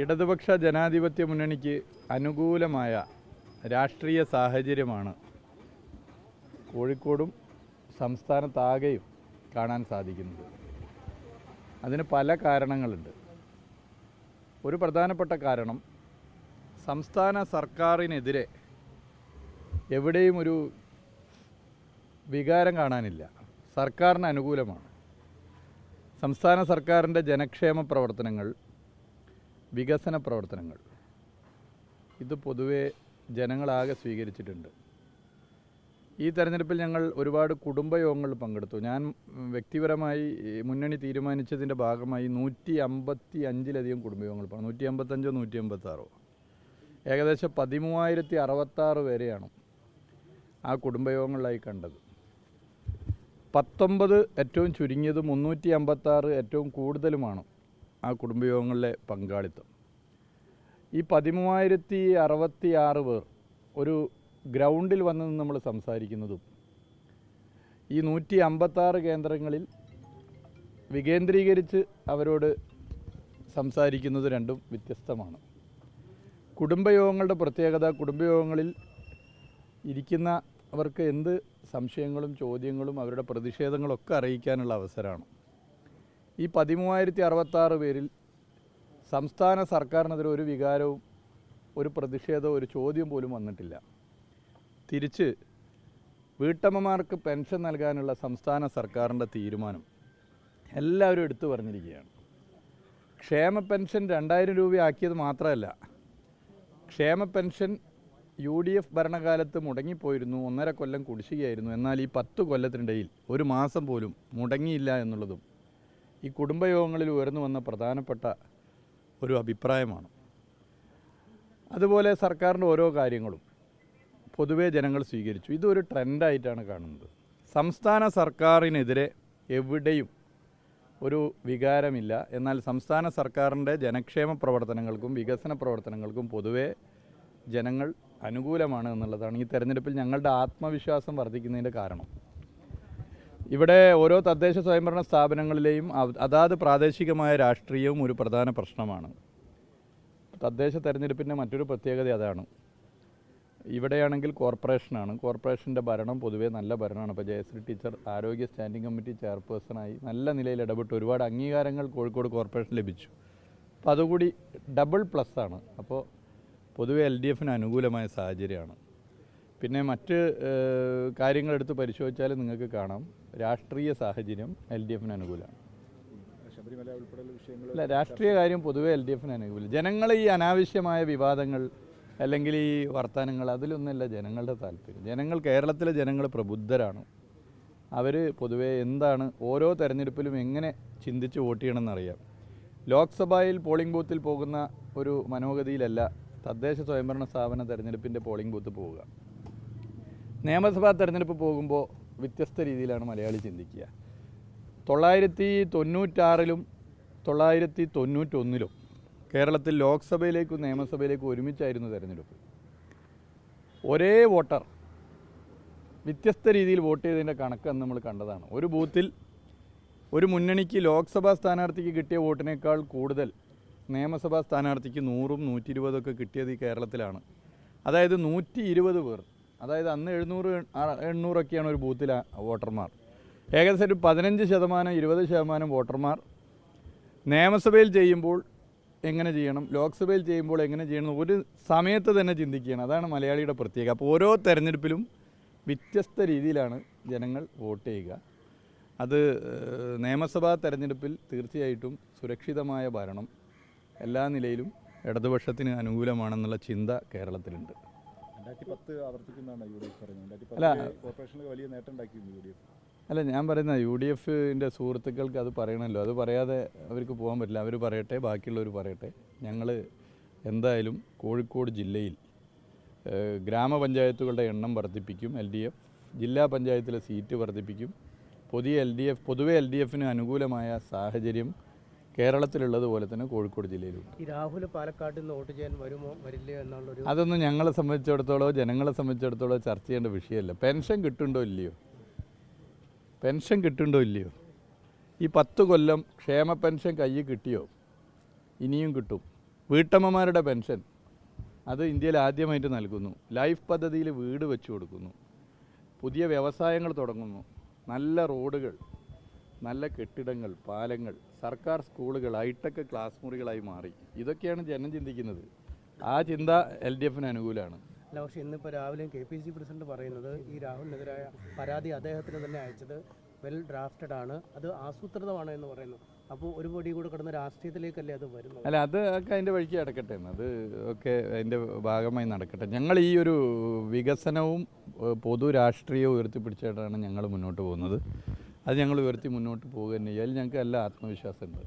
ഇടതുപക്ഷ ജനാധിപത്യ മുന്നണിക്ക് അനുകൂലമായ രാഷ്ട്രീയ സാഹചര്യമാണ് കോഴിക്കോടും സംസ്ഥാനത്താകെയും കാണാൻ സാധിക്കുന്നത്. അതിന് പല കാരണങ്ങളുണ്ട്. ഒരു പ്രധാനപ്പെട്ട കാരണം സംസ്ഥാന സർക്കാരിനെതിരെ എവിടെയും ഒരു വികാരം കാണാനില്ല. സർക്കാരിന് അനുകൂലമാണ്. സംസ്ഥാന സർക്കാരിന്റെ ജനക്ഷേമ പ്രവർത്തനങ്ങൾ വികസന പ്രവർത്തനങ്ങൾ. ഇത് പൊതുവെ ജനങ്ങളാകെ സ്വീകരിച്ചിട്ടുണ്ട്. ഈ തെരഞ്ഞെടുപ്പിൽ ഞങ്ങൾ ഒരുപാട് കുടുംബയോഗങ്ങൾ പങ്കെടുത്തു. ഞാൻ വ്യക്തിപരമായി മുന്നണി തീരുമാനിച്ചതിന്റെ ഭാഗമായി നൂറ്റി അമ്പത്തി അഞ്ചിലധികം കുടുംബയോഗങ്ങൾ പങ്കെടുത്തു. നൂറ്റി അമ്പത്തഞ്ചോ നൂറ്റി അമ്പത്താറോ ഏകദേശം പതിമൂവായിരത്തി അറുപത്താറ് പേരെയാണ് ആ കുടുംബയോഗങ്ങളിലായി കണ്ടത്. പത്തൊമ്പത് ഏറ്റവും ചുരുങ്ങിയതും മുന്നൂറ്റി അമ്പത്താറ് ഏറ്റവും കൂടുതലുമാണ് ആ കുടുംബയോഗങ്ങളിലെ പങ്കാളിത്തം. ഈ പതിമൂവായിരത്തി അറുപത്തി ആറ് പേർ ഒരു ഗ്രൗണ്ടിൽ വന്ന് നമ്മൾ സംസാരിക്കുന്നതും ഈ നൂറ്റി അമ്പത്താറ് കേന്ദ്രങ്ങളിൽ വികേന്ദ്രീകരിച്ച് അവരോട് സംസാരിക്കുന്നത് രണ്ടും വ്യത്യസ്തമാണ്. കുടുംബയോഗങ്ങളുടെ പ്രത്യേകത കുടുംബയോഗങ്ങളിൽ ഇരിക്കുന്ന അവർക്ക് എന്ത് സംശയങ്ങളും ചോദ്യങ്ങളും അവരുടെ പ്രതിഷേധങ്ങളൊക്കെ അറിയിക്കാനുള്ള അവസരമാണ്. ഈ പതിമൂവായിരത്തി അറുപത്താറ് പേരിൽ സംസ്ഥാന സർക്കാരിനെതിരെ ഒരു വികാരവും ഒരു പ്രതിഷേധവും ഒരു ചോദ്യം പോലും വന്നിട്ടില്ല. തിരിച്ച് വീട്ടമ്മമാർക്ക് പെൻഷൻ നൽകാനുള്ള സംസ്ഥാന സർക്കാരിന്റെ തീരുമാനം എല്ലാവരും എടുത്തു പറഞ്ഞിരിക്കുകയാണ്. ക്ഷേമ പെൻഷൻ രണ്ടായിരം രൂപയാക്കിയത് മാത്രമല്ല ക്ഷേമ പെൻഷൻ യു ഡി എഫ് ഭരണകാലത്ത് മുടങ്ങിപ്പോയിരുന്നു ഒന്നര കൊല്ലം കുടിശ്ശികയായിരുന്നു. എന്നാൽ ഈ പത്ത് കൊല്ലത്തിനിടയിൽ ഒരു മാസം പോലും മുടങ്ങിയില്ല എന്നുള്ളതും ഈ കുടുംബയോഗങ്ങളിൽ ഉയർന്നു വന്ന പ്രധാനപ്പെട്ട ഒരു അഭിപ്രായമാണ്. അതുപോലെ സർക്കാരിന്റെ ഓരോ കാര്യങ്ങളും പൊതുവേ ജനങ്ങൾ സ്വീകരിച്ചു. ഇതൊരു ട്രെൻഡായിട്ടാണ് കാണുന്നത്. സംസ്ഥാന സർക്കാരിനെതിരെ എവിടെയും ഒരു വികാരമില്ല. എന്നാൽ സംസ്ഥാന സർക്കാരിന്റെ ജനക്ഷേമ പ്രവർത്തനങ്ങൾക്കും വികസന പ്രവർത്തനങ്ങൾക്കും പൊതുവേ ജനങ്ങൾ അനുകൂലമാണ് എന്നുള്ളതാണ് ഈ തെരഞ്ഞെടുപ്പിൽ ഞങ്ങളുടെ ആത്മവിശ്വാസം വർദ്ധിക്കുന്നതിന്റെ കാരണം. ഇവിടെ ഓരോ തദ്ദേശ സ്വയംഭരണ സ്ഥാപനങ്ങളിലെയും അതാത് പ്രാദേശികമായ രാഷ്ട്രീയവും ഒരു പ്രധാന പ്രശ്നമാണ്. തദ്ദേശ തെരഞ്ഞെടുപ്പിന്റെ മറ്റൊരു പ്രത്യേകത അതാണ്. ഇവിടെയാണെങ്കിൽ കോർപ്പറേഷനാണ്. കോർപ്പറേഷന്റെ ഭരണം പൊതുവേ നല്ല ഭരണമാണ്. ഇപ്പോൾ ജയശ്രീ ടീച്ചർ ആരോഗ്യ സ്റ്റാൻഡിംഗ് കമ്മിറ്റി ചെയർപേഴ്സണായി നല്ല നിലയിൽ ഇടപെട്ട് ഒരുപാട് അംഗീകാരങ്ങൾ കോഴിക്കോട് കോർപ്പറേഷൻ ലഭിച്ചു. അപ്പോൾ അതുകൂടി ഡബിൾ പ്ലസ് ആണ്. അപ്പോൾ പൊതുവേ എൽ ഡി എഫിന് അനുകൂലമായ സാഹചര്യമാണ്. പിന്നെ മറ്റ് കാര്യങ്ങളെടുത്ത് പരിശോധിച്ചാൽ നിങ്ങൾക്ക് കാണാം. രാഷ്ട്രീയ സാഹചര്യം എൽ ഡി എഫിന് അനുകൂലമാണ്. അല്ല രാഷ്ട്രീയ കാര്യം പൊതുവേ എൽ ഡി എഫിന് അനുകൂലം. ജനങ്ങൾ ഈ അനാവശ്യമായ വിവാദങ്ങൾ അല്ലെങ്കിൽ ഈ വർത്തമാനങ്ങൾ അതിലൊന്നുമല്ല ജനങ്ങളുടെ താല്പര്യം. ജനങ്ങൾ കേരളത്തിലെ ജനങ്ങൾ പ്രബുദ്ധരാണ്. അവർ പൊതുവെ എന്താണ് ഓരോ തെരഞ്ഞെടുപ്പിലും എങ്ങനെ ചിന്തിച്ച് വോട്ട് ചെയ്യണമെന്നറിയാം. ലോക്സഭയിൽ പോളിംഗ് ബൂത്തിൽ പോകുന്ന ഒരു മനോഗതിയിലല്ല തദ്ദേശ സ്വയംഭരണ സ്ഥാപന തെരഞ്ഞെടുപ്പിന്റെ പോളിംഗ് ബൂത്ത് പോവുക. നിയമസഭാ തെരഞ്ഞെടുപ്പ് പോകുമ്പോൾ വ്യത്യസ്ത രീതിയിലാണ് മലയാളി ചിന്തിക്കുക. തൊള്ളായിരത്തി തൊണ്ണൂറ്റാറിലും തൊള്ളായിരത്തി തൊണ്ണൂറ്റൊന്നിലും കേരളത്തിൽ ലോക്സഭയിലേക്കും നിയമസഭയിലേക്കും ഒരുമിച്ചായിരുന്നു തിരഞ്ഞെടുപ്പ്. ഒരേ വോട്ടർ വ്യത്യസ്ത രീതിയിൽ വോട്ട് ചെയ്തതിന്റെ കണക്ക് അന്ന് നമ്മൾ കണ്ടതാണ്. ഒരു ബൂത്തിൽ ഒരു മുന്നണിക്ക് ലോക്സഭാ സ്ഥാനാർത്ഥിക്ക് കിട്ടിയ വോട്ടിനേക്കാൾ കൂടുതൽ നിയമസഭാ സ്ഥാനാർത്ഥിക്ക് നൂറും നൂറ്റി ഇരുപതൊക്കെ കിട്ടിയത് ഈ കേരളത്തിലാണ്. അതായത് നൂറ്റി ഇരുപത് പേർ. അതായത് അന്ന് എഴുന്നൂറ് എണ്ണൂറൊക്കെയാണ് ഒരു ബൂത്തിലെ വോട്ടർമാർ. ഏകദേശം ഒരു പതിനഞ്ച് ശതമാനം ഇരുപത് ശതമാനം വോട്ടർമാർ നിയമസഭയിൽ ചെയ്യുമ്പോൾ എങ്ങനെ ചെയ്യണം ലോക്സഭയിൽ ചെയ്യുമ്പോൾ എങ്ങനെ ചെയ്യണം ഒരു സമയത്ത് തന്നെ ചിന്തിക്കുകയാണ്. അതാണ് മലയാളിയുടെ പ്രത്യേകത. അപ്പോൾ ഓരോ തെരഞ്ഞെടുപ്പിലും വ്യത്യസ്ത രീതിയിലാണ് ജനങ്ങൾ വോട്ട് ചെയ്യുക. അത് നിയമസഭാ തെരഞ്ഞെടുപ്പിൽ തീർച്ചയായിട്ടും സുരക്ഷിതമായ ഭരണം എല്ലാ നിലയിലും ഇടതുപക്ഷത്തിന് അനുകൂലമാണെന്നുള്ള ചിന്ത കേരളത്തിലുണ്ട്. അല്ല. അല്ല ഞാൻ പറയുന്ന യു ഡി എഫിന്റെ സുഹൃത്തുക്കൾക്ക് അത് പറയണമല്ലോ. അത് പറയാതെ അവർക്ക് പോകാൻ പറ്റില്ല. അവർ പറയട്ടെ ബാക്കിയുള്ളവർ പറയട്ടെ. ഞങ്ങൾ എന്തായാലും കോഴിക്കോട് ജില്ലയിൽ ഗ്രാമപഞ്ചായത്തുകളുടെ എണ്ണം വർദ്ധിപ്പിക്കും എൽ ഡി എഫ് ജില്ലാ പഞ്ചായത്തിലെ സീറ്റ് വർദ്ധിപ്പിക്കും. പുതിയ എൽ ഡി എഫ് പൊതുവെ എൽ ഡി എഫിന് അനുകൂലമായ സാഹചര്യം കേരളത്തിലുള്ളതുപോലെ തന്നെ കോഴിക്കോട് ജില്ലയിലുണ്ട്. ഈ രാഹുൽ പാലക്കാട്ടിൽ നിന്ന് വോട്ട് ചെയ്യാൻ വരുമോ വരില്ലയോ എന്നുള്ളൊരു അതൊന്നും ഞങ്ങളെ സംബന്ധിച്ചിടത്തോളം ജനങ്ങളെ സംബന്ധിച്ചിടത്തോളം ചർച്ച ചെയ്യേണ്ട വിഷയമല്ല. പെൻഷൻ കിട്ടുണ്ടോ ഇല്ലയോ? പെൻഷൻ കിട്ടുണ്ടോ ഇല്ലയോ? ഈ പത്ത് കൊല്ലം ക്ഷേമ പെൻഷൻ കയ്യിൽ കിട്ടിയോ? ഇനിയും കിട്ടും. വീട്ടമ്മമാരുടെ പെൻഷൻ അത് ഇന്ത്യയിൽ ആദ്യമായിട്ട് നൽകുന്നു. ലൈഫ് പദ്ധതിയിൽ വീട് വെച്ച് കൊടുക്കുന്നു. പുതിയ വ്യവസായങ്ങൾ തുടങ്ങുന്നു. നല്ല റോഡുകൾ നല്ല കെട്ടിടങ്ങൾ പാലങ്ങൾ സർക്കാർ സ്കൂളുകൾ ഹൈടെക് ക്ലാസ് മുറികളായി മാറി. ഇതൊക്കെയാണ് ജനം ചിന്തിക്കുന്നത്. ആ ചിന്ത എൽ ഡി എഫിന് അനുകൂലമാണ് അല്ല പക്ഷേ ഇന്നിപ്പോൾ രാവിലെ കെ പി സി പ്രസിഡന്റ് പറയുന്നത് ഈ രാഹുലിനെതിരായ പരാതി അദ്ദേഹത്തിന് തന്നെ അയച്ചത് വെൽ ഡ്രാഫ്റ്റഡ് ആണ്. അത് ആസൂത്രിതമാണ് എന്ന് പറയുന്നു. അപ്പോൾ ഒരു പടി കൂടെ കിടന്ന രാഷ്ട്രീയത്തിലേക്കല്ലേ അത് വരുന്നത്? അല്ല അത് ഒക്കെ അതിന്റെ വഴിക്ക് കിടക്കട്ടെ എന്ന്. അത് ഒക്കെ അതിന്റെ ഭാഗമായി നടക്കട്ടെ. ഞങ്ങൾ ഈ ഒരു വികസനവും പൊതു രാഷ്ട്രീയവും ഉയർത്തിപ്പിടിച്ചിട്ടാണ് ഞങ്ങൾ മുന്നോട്ട് പോകുന്നത്. അത് ഞങ്ങൾ ഉയർത്തി മുന്നോട്ട് പോകുക തന്നെ. അതിൽ ഞങ്ങൾക്ക് എല്ലാ ആത്മവിശ്വാസമുണ്ട്